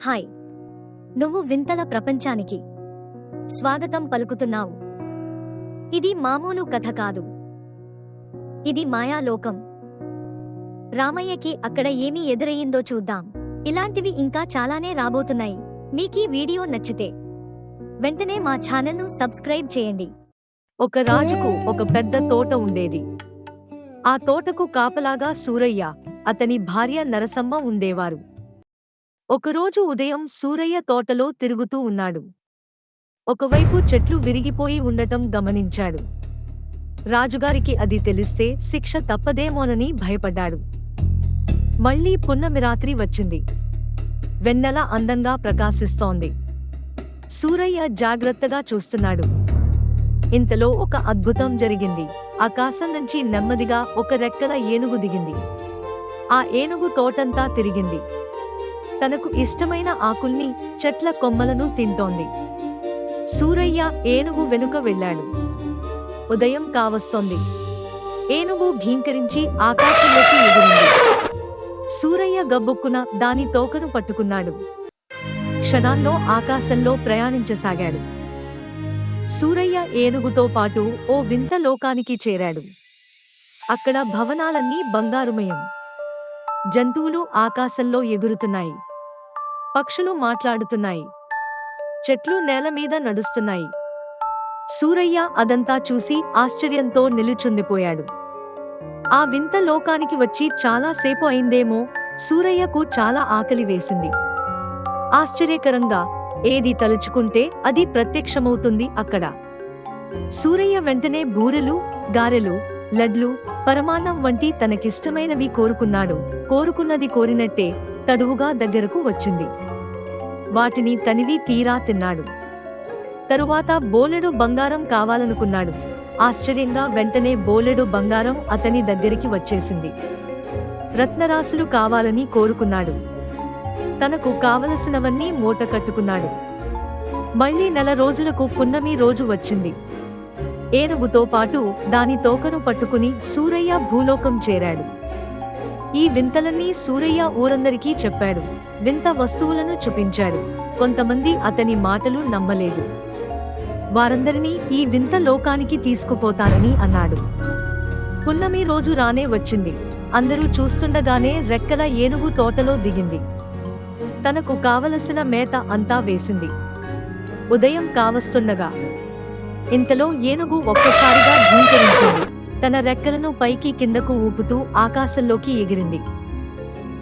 Hi. నువ్వు వింతల ప్రపంచానికి స్వాగతం పలుకుతున్నావు. ఇది మామూలు కథ కాదు. ఇది మాయాలోకం. రామయ్యకి అక్కడ ఏమి ఎదురయ్యిందో చూద్దాం. ఇలాంటివి ఇంకా చాలానే రాబోతున్నాయి. మీకీ వీడియో నచ్చితే వెంటనే మా ఛానల్ను సబ్స్క్రైబ్ చేయండి. ఒక రాజుకు ఒక పెద్ద తోట ఉండేది. ఆ తోటకు కాపలాగా సూరయ్య అతని భార్య నరసమ్మ ఉండేవారు. ఒకరోజు ఉదయం సూరయ్య తోటలో తిరుగుతూ ఉన్నాడు. ఒకవైపు చెట్లు విరిగిపోయి ఉండటం గమనించాడు. రాజుగారికి అది తెలిస్తే శిక్ష తప్పదేమోనని భయపడ్డాడు. మళ్ళీ పున్నమిరాత్రి వచ్చింది. వెన్నెల అందంగా ప్రకాశిస్తోంది. సూరయ్య జాగ్రత్తగా చూస్తున్నాడు. ఇంతలో ఒక అద్భుతం జరిగింది. ఆకాశం నుంచి నెమ్మదిగా ఒక రెక్కల ఏనుగు దిగింది. ఆ ఏనుగు తోటంతా తిరిగింది. తనకు ఇష్టమైన ఆకుల్ని చెట్ల కొమ్మలను తింటోంది. సూరయ్య ఏనుగు వెనుక వెళ్ళాడు. ఉదయం కావస్తోంది. ఏనుగు భీంకరించి ఆకాశంలోకి ఎగిరింది. సూరయ్య గబ్బుక్కున దాని తోకను పట్టుకున్నాడు. క్షణాల్లో ఆకాశంలో ప్రయాణించసాగాడు. సూరయ్య ఏనుగుతో పాటు ఓ వింత లోకానికి చేరాడు. అక్కడ భవనాలన్నీ బంగారుమయం. జంతువులు ఆకాశంలో ఎగురుతున్నాయి. పక్షులు మాట్లాడుతున్నాయి. చెట్లు నేల మీద నడుస్తున్నాయి. సూరయ్య అదంతా చూసి ఆశ్చర్యంతో నిలుచుండిపోయాడు. ఆ వింత లోకానికి వచ్చి చాలాసేపు అయిందేమో సూరయ్యకు చాలా ఆకలి వేసింది. ఆశ్చర్యకరంగా ఏది తలుచుకుంటే అది ప్రత్యక్షమవుతుంది అక్కడ. సూరయ్య వెంటనే బూరెలు గారెలు లడ్లు పరమాన్నం వంటి తనకిష్టమైనవి కోరుకున్నాడు. కోరుకున్నది కోరినట్టే తడువుగా దగ్గరకు వచ్చింది. వాటిని తనివి తీరా తిన్నాడు. తరువాత బోలెడు బంగారం కావాలనుకున్నాడు. ఆశ్చర్యంగా వెంటనే బోలెడు బంగారం అతని దగ్గరికి వచ్చేసింది. రత్నరాశులు కావాలని కోరుకున్నాడు. తనకు కావలసినవన్నీ మూట కట్టుకున్నాడు. మళ్ళీ నెల రోజులకు పున్నమి రోజు వచ్చింది. ఏనుగుతో పాటు దాని తోకను పట్టుకుని సూరయ్య భూలోకం చేరాడు. ఈ వింతలన్నీ సూరయ్య ఊరందరికీ చెప్పాడు. వింత వస్తువులను చూపించాడు. కొంతమంది అతని మాటలు నమ్మలేదు. వారందరినీ ఈ వింత లోకానికి తీసుకుపోతానని అన్నాడు. పున్నమి రోజు రానే వచ్చింది. అందరూ చూస్తుండగానే రెక్కల ఏనుగు తోటలో దిగింది. తనకు కావలసిన మేత అంతా వేసింది. ఉదయం కావస్తుండగా ఇంతలో ఏనుగు ఒక్కసారిగా ఢీంకరించింది తన రెక్కలను పైకి కిందకు ఊపుతూ ఆకాశంలోకి ఎగిరింది.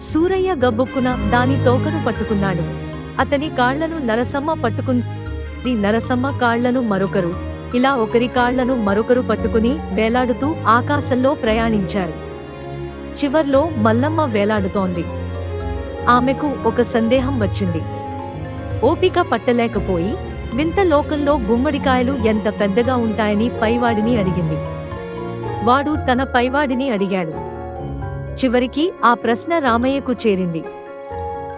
సూరయ్య గబ్బుక్కున దాని తోకను పట్టుకున్నాడు. అతని కాళ్ళను నరసమ్మ పట్టుకుంది నరసమ్మ కాళ్ళను మరొకరు ఇలా ఒకరి కాళ్ళను మరొకరు పట్టుకుని వేలాడుతూ ఆకాశంలో ప్రయాణించారు. చివర్లో మల్లమ్మ వేలాడుతోంది. ఆమెకు ఒక సందేహం వచ్చింది. ఓపిక పట్టలేకపోయి వింత లోకంలో గుమ్మడికాయలు ఎంత పెద్దగా ఉంటాయని పైవాడిని అడిగింది. వాడు తన పైవాడిని అడిగాడు. చివరికి ఆ ప్రశ్న రామయ్యకు చేరింది.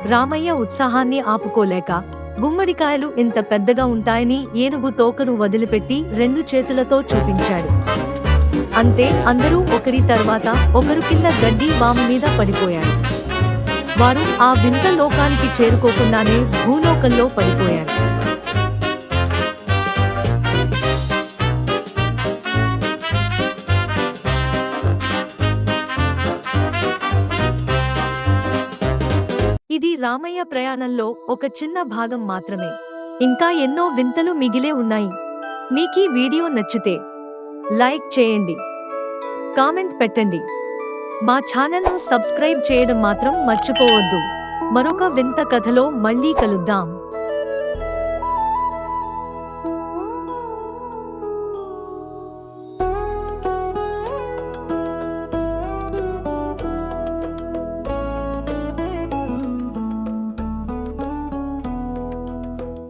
రామయ్య ఉత్సాహాన్ని ఆపుకోలేక గుమ్మడికాయలు ఇంత పెద్దగా ఉంటాయని ఏనుగు తోకను వదిలిపెట్టి రెండు చేతులతో చూపించాడు. అంతే అందరూ ఒకరి తర్వాత ఒకరు కింద గడ్డి వాము మీద పడిపోయారు. వారు ఆ వింత లోకానికి చేరుకోకుండానే భూలోకంలో పడిపోయారు. ఇది రామయ్య ప్రయాణంలో ఒక చిన్న భాగం మాత్రమే. ఇంకా ఎన్నో వింతలు మిగిలే ఉన్నాయి. మీకీ వీడియో నచ్చితే లైక్ చేయండి. కామెంట్ పెట్టండి. మా ఛానల్ను సబ్స్క్రైబ్ చేయడం మాత్రం మర్చిపోవద్దు. మరొక వింత కథలో మళ్ళీ కలుద్దాం.